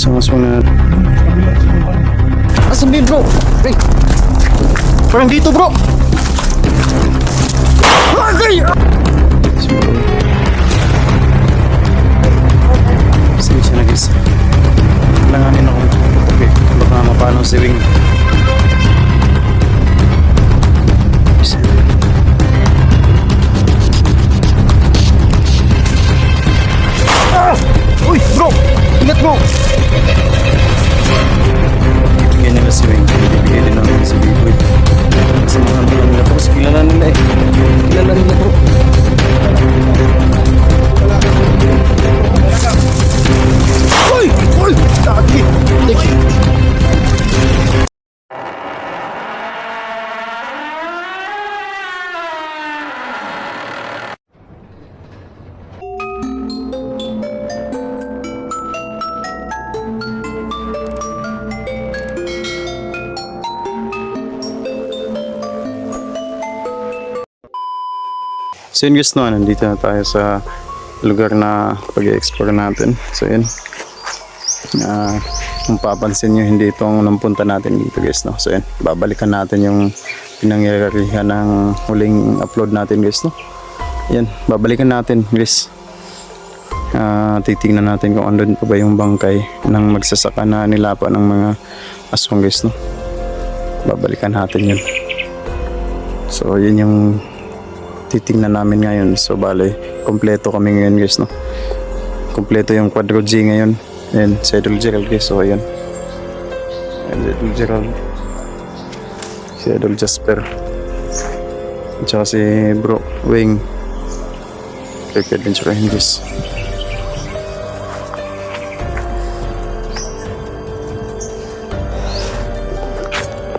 isang aswang na... Asan din bro? Hey! Parang dito bro! Agay! Sige siya na guys. Langanin ako. Okay, baka mapano si Wing. So yun guys no, nandito na tayo sa lugar na pag-explore natin. So yun. Ah, kung papansin nyo, hindi itong nampunta natin dito guys no. So yun, babalikan natin yung pinangyarihan ng huling upload natin guys no. Yan, babalikan natin guys. Ah, titingnan natin kung andun pa ba yung bangkay ng magsasaka na nilapa ng mga aswang guys no. Babalikan natin yun. So yun yung titingnan namin ngayon. So bale, kompleto kami ngayon guys, no? Kompleto yung quadro G ngayon. Ayan, Idol Gerald guys. So ayan. Ayan, Idol Gerald. Idol Jasper. At saka si Bro Wing. Kaya adventure guys.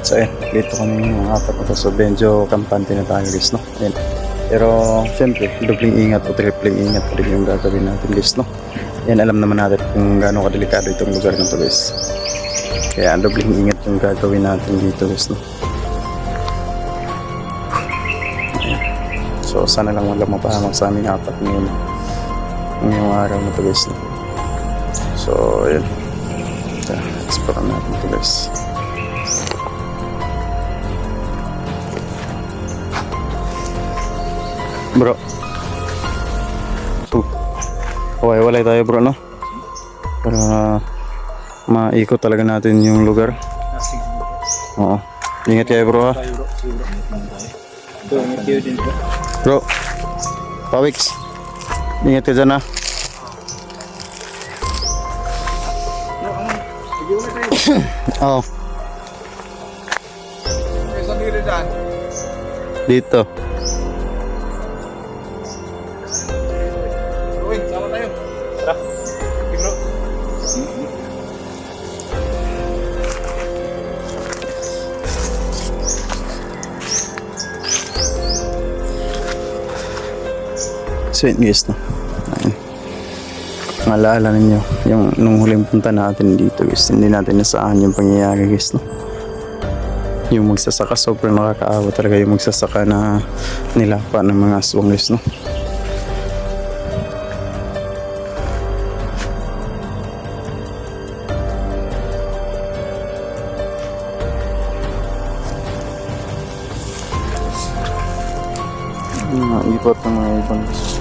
So ayan, dito kami yung apat na to. So medyo kampante na tayo guys, no? Ayan. Pero syempre, dobling ingat o tripling ingat pa rin yung gagawin natin guys, no? Yan, alam naman natin kung gaano kadelikado itong lugar na to guys. Kaya dobling ingat yung gagawin natin dito guys, no? So sana lang wala mapahamak sa aming apat ngayon. Ngayong araw na to guys, no? So, ayan. Ito, explore natin to guys. Bro. So, walay tayo bro, no? Para maikot talaga natin yung lugar. Oo. Ingat kayo bro ha. Bro. Pawix. Ingat ka dyan ha. Oo. Dito. Yun guys no. Ayun. Maalala ninyo yung nung huling punta natin dito guys. Hindi natin nasaan yung pangyayari guys no. Yung magsasaka sobrang nakakaawa talaga yung magsasaka na nilapa ng mga aswang guys no. Mga ipat ng mga ibang Ayos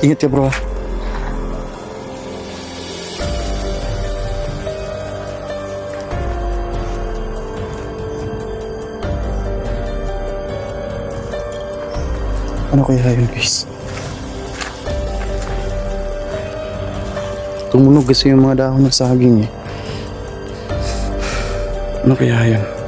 Ingat ka bro. Ano kaya yun guys? Tumunog kasi yung mga dahon ng saging eh. Ano kaya yun?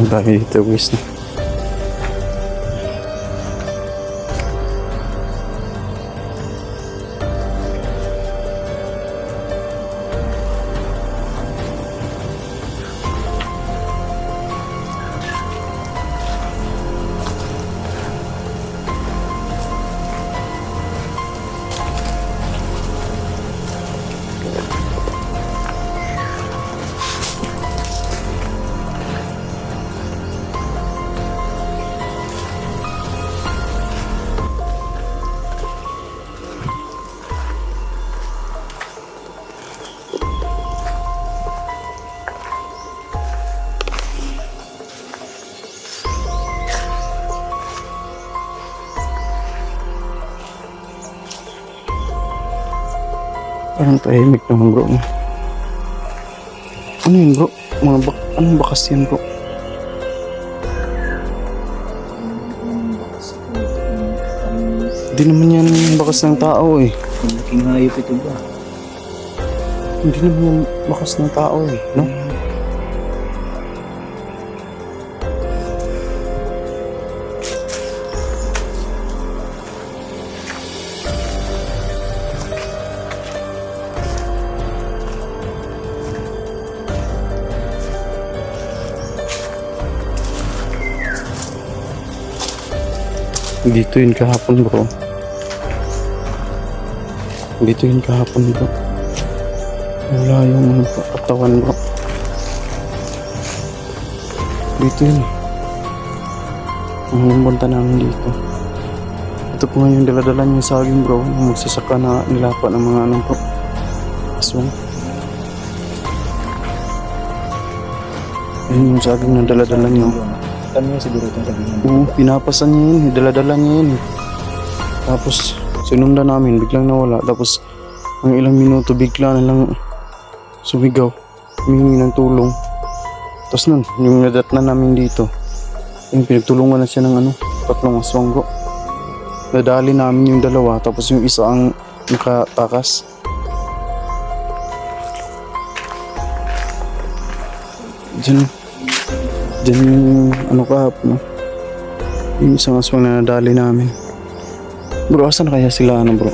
Hmm, ang dami Parang tahimik naman bro. Ano yun bro? Mga bak anong bakas yan bro? Hindi naman yan bakas ng tao eh. Malaking hayop ito ba? Hindi naman yan bakas ng tao eh. No? Dito yun kahapon bro. Dito yun kahapon bro. Wala yung katawan bro. Dito yun. Ang namin dito. Ito po nga yung daladala niya sa akin bro. Magsasaka na nilapa ng mga ano bro. Aswang. Ayun yung saging na daladala niyo. Kami yung siguro itong sabihin. Oo, pinapasan niya yun. Dala-dala niya yun. Tapos, sinundan namin. Biglang nawala. Tapos, ang ilang minuto, bigla na lang sumigaw. Humingi ng tulong. Tapos nun, yung nadat na namin dito, yung pinagtulungan na siya ng ano, tatlong aswang bro. Nadali namin yung dalawa, tapos yung isa ang nakatakas. Diyan, diyan yung ano kahapon? Yung isang aswang na nadali namin. Bro, asan na kaya sila ano bro?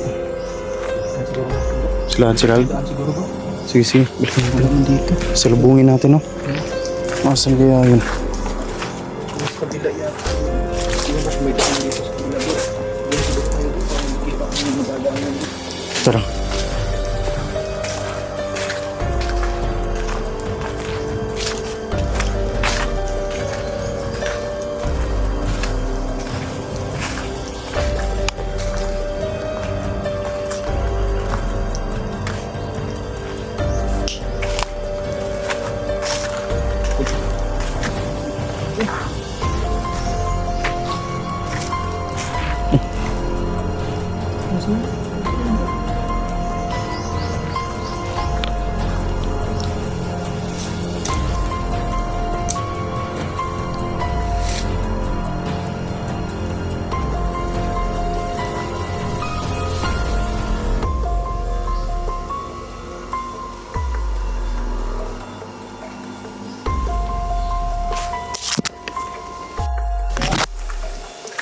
Sila, siguro ba? Sige, sige. Naman dito. Salubungin natin, no? Asan kaya yun? Mas kabila yata. Yung mas may daan dito sa kabila bro. Yung siguro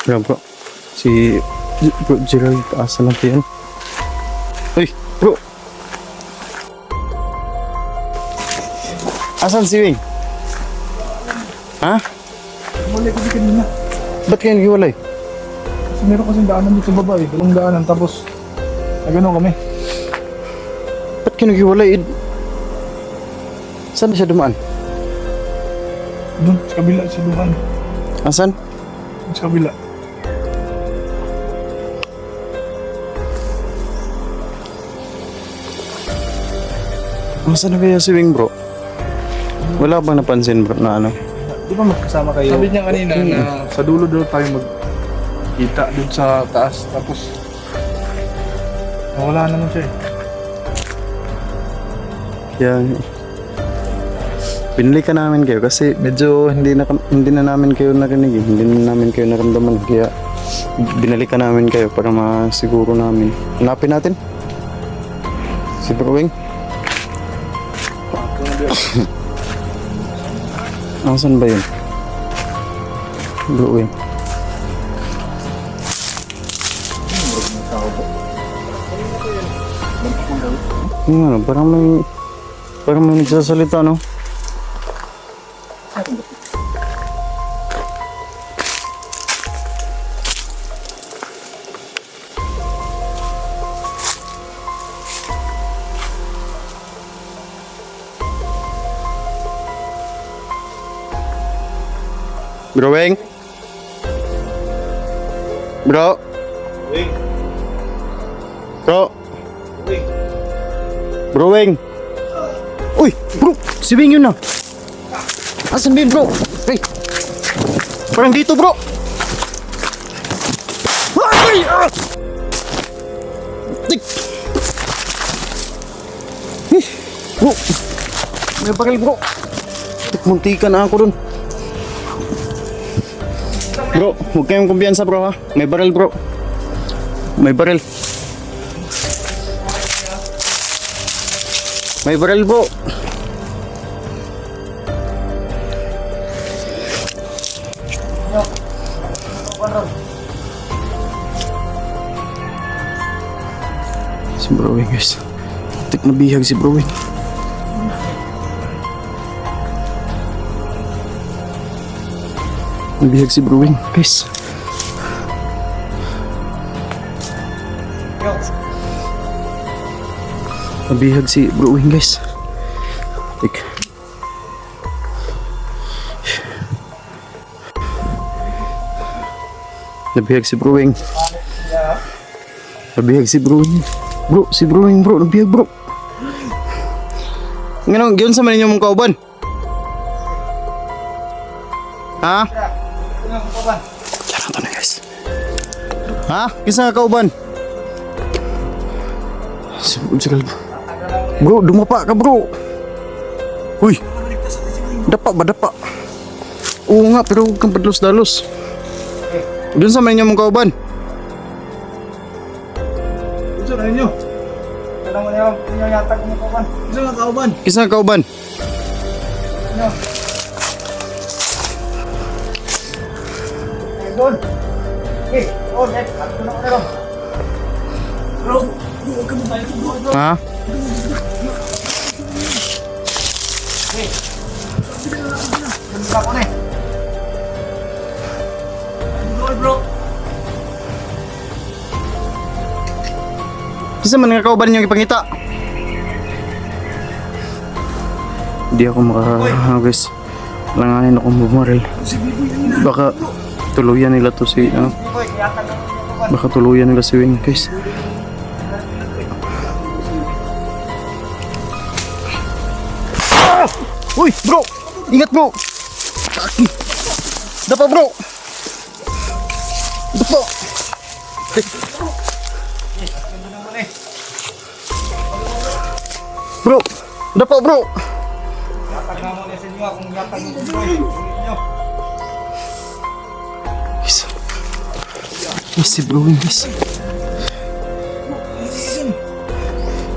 Kaya bro, si bro Gerald, asa lang yan? Uy, bro! Asan si Wing? Ha? Wala kasi kanina. Ba't kayo naghiwalay? Kasi meron kasing daanan dito sa baba eh. Dalawang daanan tapos nagano kami. Ba't kayo naghiwalay? Eh, Saan siya dumaan? Doon sa kabila si Luhan. Asan? Sa kabila. Asan na kaya si Wing bro? Wala bang napansin bro na ano? Di ba magkasama kayo? Sabi niya kanina na sa dulo daw tayo magkita dun sa taas. Tapos nawala naman siya eh. Kaya pinili ka namin kayo kasi medyo hindi na hindi na namin kayo narinig, eh. hindi na namin kayo naramdaman kaya binalikan namin kayo para masiguro namin. Hanapin natin. Si Bro Wing. Nasaan ba yun? Bro Wing. Ano, parang may parang may nagsasalita no? Si Weng yun na! Asan yun, bro? Hey! Parang dito, bro! Ay! Ah! Eh, Bro! May bakal, bro! Tik, muntikan na ako dun. Bro, huwag kayong kumpiyansa, bro, ha? May baril, bro. May baril. May baril, bro. Tik na bihag si Browing. Nabihag si Brewing, guys. Nabihag si Brewing, guys. Tik. Nabihag si Brewing. Nabihag si Brewing. Bro, si Brewing, bro. Nabihag, bro. Ngayon, yun sa man ninyo mong kauban. Ha? Yan na guys. Ha? Kisa ka kauban? Si si Kalbo. Bro, dumapa ka bro. Uy. Dapa ba dapa? Oo nga, pero huwag kang padlos-dalos. Doon sa may mong kauban. Gusto na ninyo. Kailangan mo na yung pinayatag mo kauban. Na kauban. Kisa ka kauban? Ano? Eh, doon. Eh, oh, net. Ano na ko Bro, huwag ka mo tayo sa buhay, bro. Ha? Ganda ko na eh. Bro, bro. Kisa man nga kauban yung ipangita. Hindi ako maka... guys. Langanin ako bumaril. Baka tuluyan nila to si... ano, kauban. Baka tuluyan nila si Wing, guys. Ah! Uy, bro! Ingat, bro! Aki! Dapa, bro! Dapa! Bro, ano po bro? Yatag na muna sa inyo akong yatag ninyo. Isa. Isa bro, isa.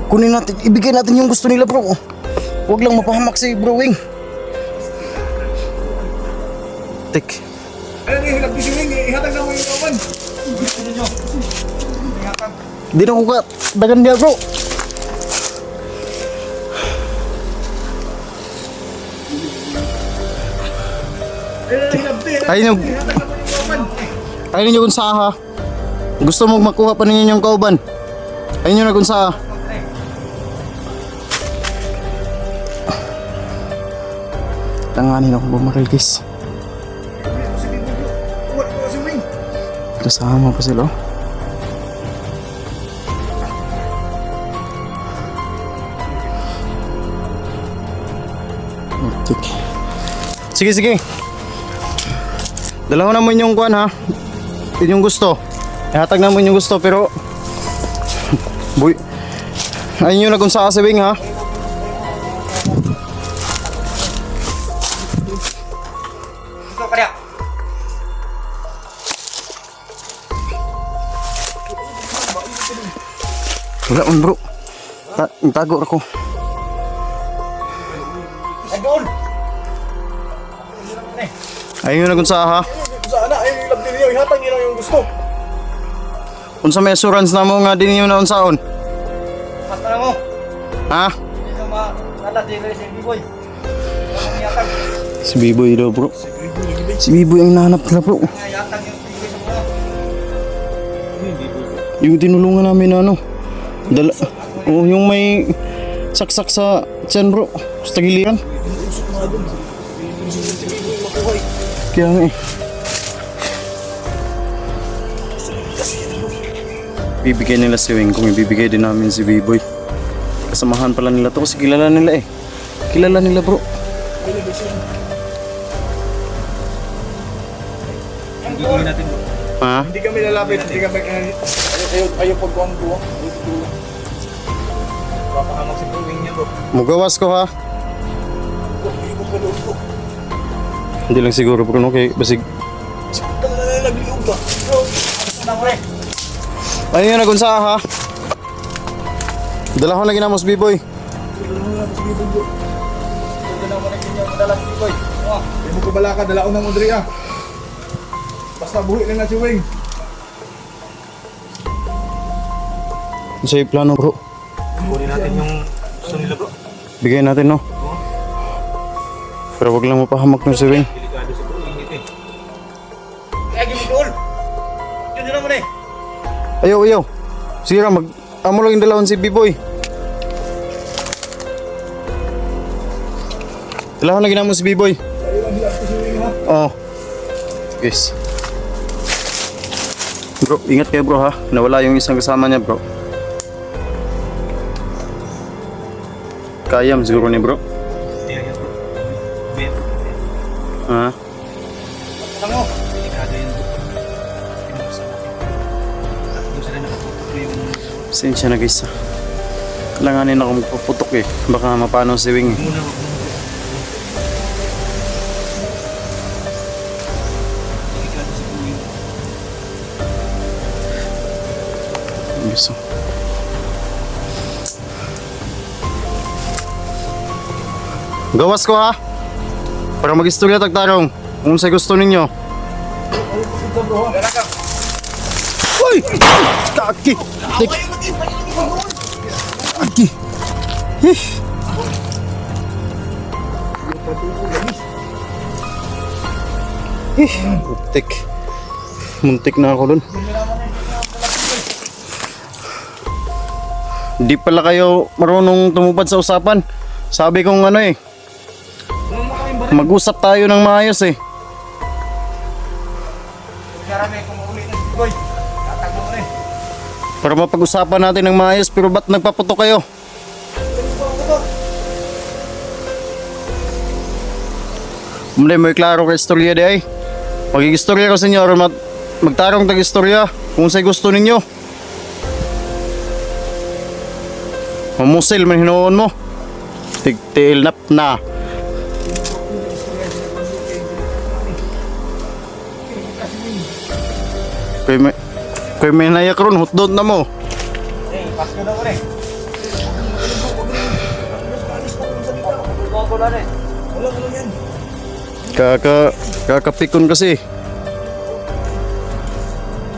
Kunin natin, ibigay natin yung gusto nila bro. Huwag lang mapahamak si bro Wing. Tek. Ayun eh, hilap ni si Wing, eh. ihatag na mo yung kawan. Hindi na ko ka, dagan niya bro. Ayun yung Ayun yung sa ha. Gusto mo makuha pa ninyo yung kauban. Ayun yung nagunsa. Tanganin ako bumaril guys. Kasama pa sila. oh. Sige, sige. Dalawa naman yung kuan ha. Yun yung gusto. Ihatag naman yung gusto pero... Boy. Ayun yung nagunsa ka sa wing ha. Wala man bro. Ta tago ako. Ayun yung nagunsa ha. Sana, ayun yung labdi niyo. Ihatag niyo yung gusto. Kung sa may assurance na mo nga din yung naunsaon. Basta mo. Ha? Dito ma... Nala, dito si B-boy. Ano yatag? Si Biboy daw bro. Si Biboy ang nahanap nila bro. Yatag yung sa tinulungan namin na ano. Dala, oh, yung may saksak sa tiyan bro. Sa tagiliran. Kaya nga eh. Bibigay nila si Wing kung ibibigay din namin si B-Boy. Kasamahan pala nila to kasi kilala nila eh. Kilala nila bro. Ang gagawin natin. Ha? Hindi kami lalapit. Hindi kami... Ayaw, ayaw, ayaw pagbuang buwang. Papahamak si Brewing niya bro. Mugawas ko ha. Hindi lang siguro bro no kay basig. Nagliog ba? Bro, ano na? Ano yung nagunsa ha? Dala ko na ginamos B-Boy. Hindi mo kabala ka, dalaon ng Andrea. Basta buhi lang na si Wing. Ano sa'yo yung plano bro? Kunin natin yung gusto nila bro. Bigay natin no. Pero wag lang mapahamak ng si Wing. Ayaw, ayaw. Sige ra, mag... Amo lang yung dalawang si B-Boy. Dala ko na ginamos si B-Boy. Oo. Yes. Bro, ingat kayo bro ha. Nawala yung isang kasama niya bro. Kayam siguro ni bro. Pasensya na guys ha. Kailanganin ako magpaputok eh. Baka mapano si Wing. eh. Gawas ko ha. Para mag-istorya tagtarong. Kung sa gusto ninyo. Uy! Kaki! Tik! Hih! Hih! Muntik. Muntik na ako dun. Di pala kayo marunong tumupad sa usapan. Sabi kong ano eh, mag-usap tayo ng maayos eh. Para mapag-usapan natin ng maayos pero ba't nagpaputo kayo? Hindi mo klaro ka istorya di ay. Magig-istorya ko sa inyo mag magtarong tag istorya kung sa gusto ninyo. Mamusil man hinuon mo. Tigtil nap na. Kaya may, kaya may nayak ron, hotdog na mo. Eh, pasko na mo rin. Wala. Wala wala yan. Kaka kakapikon kasi.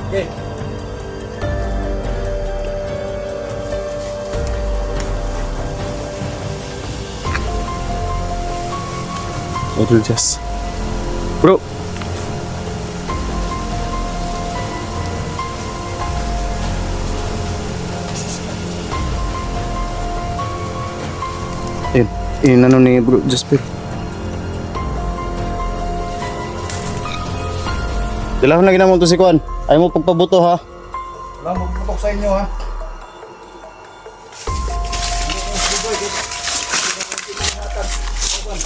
Okay. Oh, jas. Bro. Eh, in, in ano ni bro Jasper? Dalawang na ginamon to si Kwan. Ayaw mo pagpabuto ha. Wala, magputok sa inyo ha.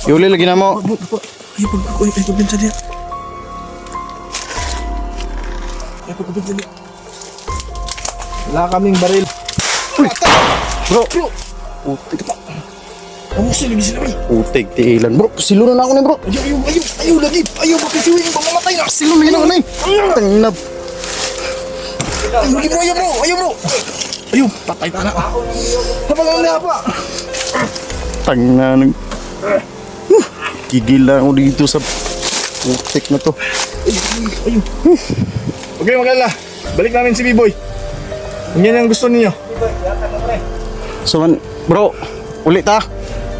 Yuli lagi na mo. Ay, pag ay, ay, pag sa diya. Ay, pag sa diya. Wala kaming baril. Bro. Bro! Putik pa. Ano sila sila eh? Utig, tiilan. Bro, silo na ako ni bro. Ayaw, ayaw, ayaw, ayaw lagi. Ayaw, papisiwin ba mamatay na? Silo na yun ako na eh. Tanginap. Ayaw, lagi bro, ayaw bro, ayaw bro. Ayaw, patay ka na. Habang ang napa. Tanginap. Gigil lang ako dito sa utik na to. Ayaw, ayaw. Okay, magalala. Balik namin si B-Boy. Yan ang gusto ninyo. So bro, ulit ta.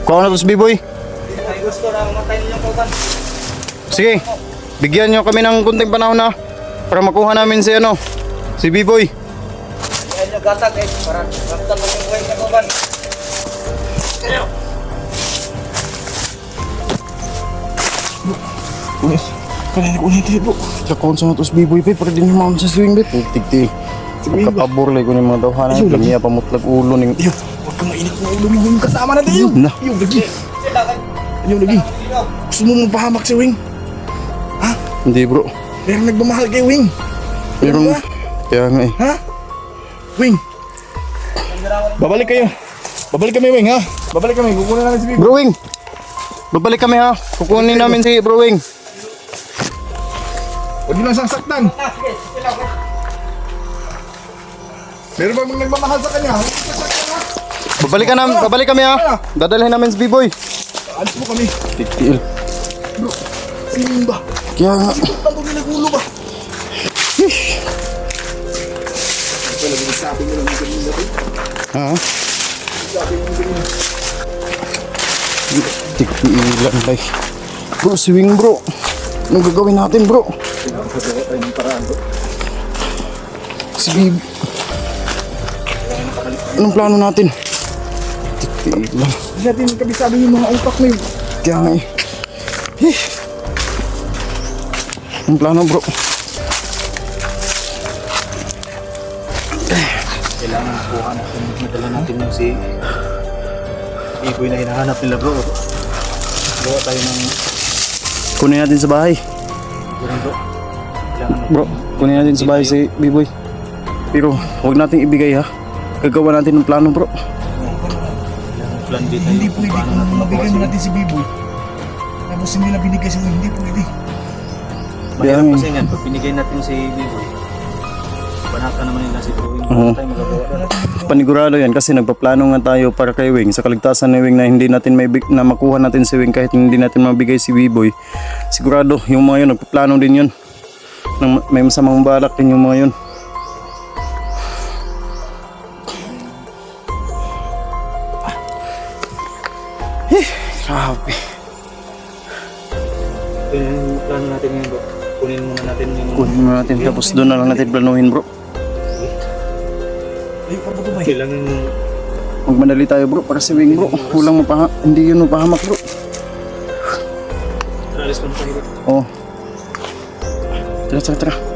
Kuha na to si B-Boy. Ay gusto na mamatay ninyong kauban. Sige, bigyan nyo kami ng kunting panahon na para makuha namin si ano, si B-Boy. Ay nyo gatag eh. Para ramdam mo yung buhay sa kauban. Kunin. Kunin, kunin tayo bro. Sa konsa na to si B-Boy, pe, para din yung sa swing, bet. Utik, ti. Sige, Kapabor lang ko ng mga lagi. Kamiya pamutlag ulo ng... Mainit ng ulo yung kasama na tayo. Na. Ayaw, lagi. Ayaw, lagi. Gusto mo mapahamak si Wing? Hindi, bro. Meron nagmamahal kay Wing. Meron. ba? Kaya nga eh. Ha? Wing. Babalik kayo. Babalik kami, Wing, ha? Babalik kami. Kukunin namin si Bibo. Bro Wing, babalik kami ha. Kukunin namin si Bro Wing. Huwag nyo lang siyang saktan. Ah, sila kay Meron ba mga nagmamahal sa kanya? Huwag nyo siyang saktan, ha? Babalik ka namin, babalik kami ha. Dadalhin namin si B-Boy. Alis mo kami. Tigtil. Bro, si Wing ba? Kaya nga. Ano ginagulo ba? Ito lang sabi mo lang ganun na rin. Ha? Sabi mo ganun. Tigtilan tay. Bro, si Wing bro. Anong gagawin natin bro? Pinapagawa tayo ng paraan, bro. Si B... Anong plano natin? Tigtilan. Hindi natin kabisabi yung mga utak na yun. Kaya nga eh. Eh. Anong plano bro? kailangan kuha natin, madala natin yung si Iboy na hinahanap nila bro. Gawa tayo ng Kunin natin sa bahay. ganun bro. Kailangan Bro, kunin natin sa bahay si B-Boy. Pero huwag natin ibigay ha. Gagawa natin ng plano bro. Plan B tayo Hindi pwede paano kung natin mo sila. natin si Biboy. Tapos hindi nila binigay sa hindi pwede. Mahirap kasi yan, pag binigay natin si Biboy, banata naman nila si. Hindi Oo. tayo magagawa. Panigurado yan kasi nagpaplano nga tayo para kay Wing sa kaligtasan ni Wing na hindi natin may na makuha natin si Wing kahit hindi natin mabigay si B-Boy. Sigurado yung mga yun nagpaplano din yun. Nang may masamang balak din yung mga yun. Grabe. Ito yung plano natin ngayon bro. Kunin muna natin yung... Kunin mo natin tapos doon na lang natin planuhin bro. Ay, para ba? Kailangan Magmadali tayo bro para si Wing bro. Walang mapaha hindi yun mapahamak bro. alis pa na tayo bro. Oh. Tara, tara, tara.